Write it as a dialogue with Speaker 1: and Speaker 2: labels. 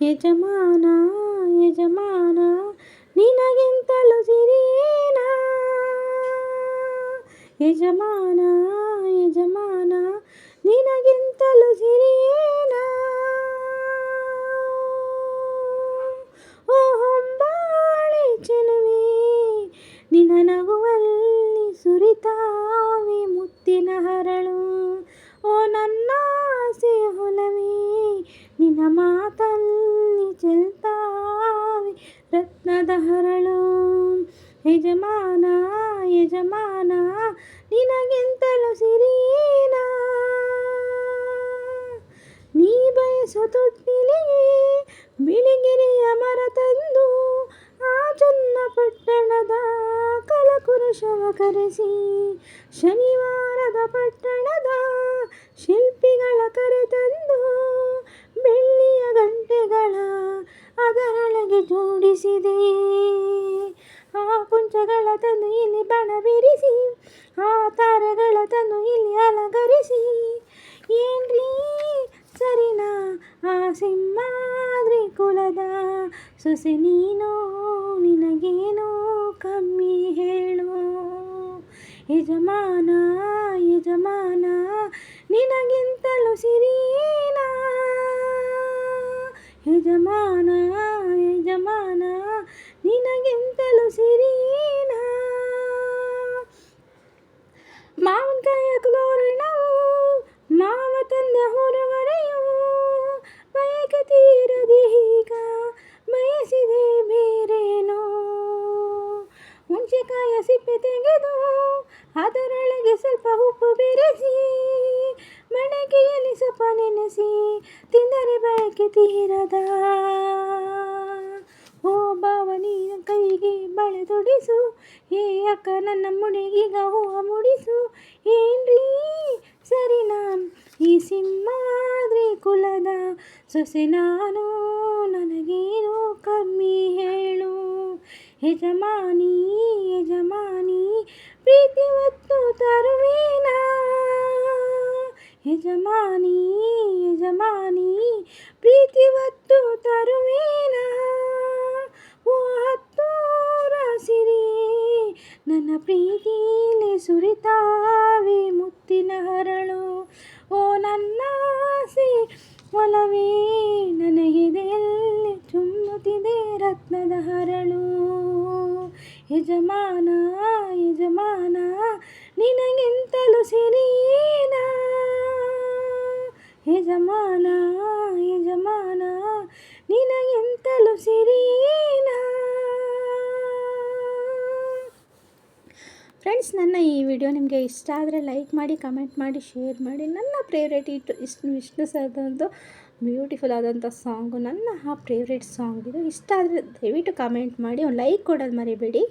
Speaker 1: ಯಜಮಾನ ಯಜಮಾನ ನಿನಗಿಂತಲೂ ಸಿರಿಯೇನ ಯಜಮಾನ ಯಜಮಾನ ನಿನಗಿಂತಲೂ ಸಿರಿಯೇನ ಹರಳು. ಯಜಮಾನ ಯಜಮಾನ, ನಿನಗೆಂತಲೂ ಸಿರಿನ ನೀ ಬಯಸೋ ತೊಟ್ಟಿಲಿಗೆ ಬಿಳಿಗಿರಿಯ ಮರ ತಂದು, ಆ ಚನ್ನಪಟ್ಟಣದ ಕಲಕುರುಷವ ಕರೆಸಿ, ಶನಿವಾರದ ಪಟ್ಟಣದ ಶಿಲ್ಪಿಗಳ ಜೋಡಿಸಿದೆ ಆ ಕುಂಚಗಳ ತನು ಇಲ್ಲಿ ಬಣ ಬಿರಿಸಿ ಆ ತಾರಗಳ ತನ್ನು ಇಲ್ಲಿ ಅಲಂಕರಿಸಿ. ಏನ್ರೀ ಸರಿನಾ? ಆ ಸಿಂಹಾದ್ರಿ ಕುಲದ ಸೊಸೆ ನೀನು? ನಿನಗೇನೋ ಕಮ್ಮಿ ಹೇಳು. ಯಜಮಾನ ಯಜಮಾನ, ನಿನಗಿಂತಲೂ ಸಿರಿನಾ ಯಜಮಾನ ನಿನಗಿಂತಲೂ ಸಿರಿನ ಮಾವಿನಕಾಯ ತೋರಣವು ಮಾವ ತಂದೆ ಹೊರವರೆಯು, ಬಯಕೆ ತೀರದೆ ಈಗ ಬಯಸಿದೆ ಬೇರೇನೋ? ಹುಣಸೆಕಾಯ ಸಿಪ್ಪೆ ತೆಗೆದು, ಅದರೊಳಗೆ ಸ್ವಲ್ಪ ಉಪ್ಪು ಬೆರೆಸಿ ಮಡಕೆಯಲ್ಲಿ ಸ್ವಲ್ಪ ನೆನೆಸಿ ತಿಂದರೆ ಬಯಕೆ ತೀರದ. ಓ ಬಾ ತೊಡಿಸು. ಏ ಅಕ್ಕ, ನನ್ನ ಮುಡಿಗೀಗ ಹೂವ ಮುಡಿಸು. ಏನ್ರೀ? ನಾನು ಈ ಸಿಂಹಾದ್ರಿ ಕುಲದ ಸೊಸೆ ನಾನು. ನನಗೇನು ಕಮ್ಮಿ ಹೇಳು. ಯಜಮಾನಿ ಯಜಮಾನಿ, ಪ್ರೀತಿ ಒತ್ತು ತರುವೇನ? ಯಜಮಾನಿ ಯಜಮಾನಿ, ಪ್ರೀತಿ ತರುವೇನಾ ಸುರಿತಾವೆ ಮುತ್ತಿನ ಹರಳು. ಓ ನನ್ನ ಆಸೆ ಒಲವೇ ನನಗೆದೆಯಲ್ಲಿ ಚುಮ್ಮುತ್ತಿದೆ ರತ್ನದ ಹರಳು. ಯಜಮಾನ ಯಜಮಾನ, ನಿನಗಿಂತಲೂ ಸಿರಿಯೇನ ಫ್ರೆಂಡ್ಸ್, ನನ್ನ ಈ ವಿಡಿಯೋ ನಿಮಗೆ ಇಷ್ಟ ಆದರೆ ಲೈಕ್ ಮಾಡಿ, ಕಮೆಂಟ್ ಮಾಡಿ, ಶೇರ್ ಮಾಡಿ. ನನ್ನ ಫೇವ್ರೇಟ್ ಇಟ್ಟು ಇಷ್ಟು, ವಿಷ್ಣು ಸರ್ದೊಂದು ಬ್ಯೂಟಿಫುಲ್ ಆದಂಥ ಸಾಂಗು ನನ್ನ ಆ ಫೇವ್ರೇಟ್ ಸಾಂಗ್ ಇದು. ಇಷ್ಟ ಆದರೆ ದಯವಿಟ್ಟು ಕಮೆಂಟ್ ಮಾಡಿ, ಒಂದು ಲೈಕ್ ಕೊಡೋದು ಮರಿಬೇಡಿ.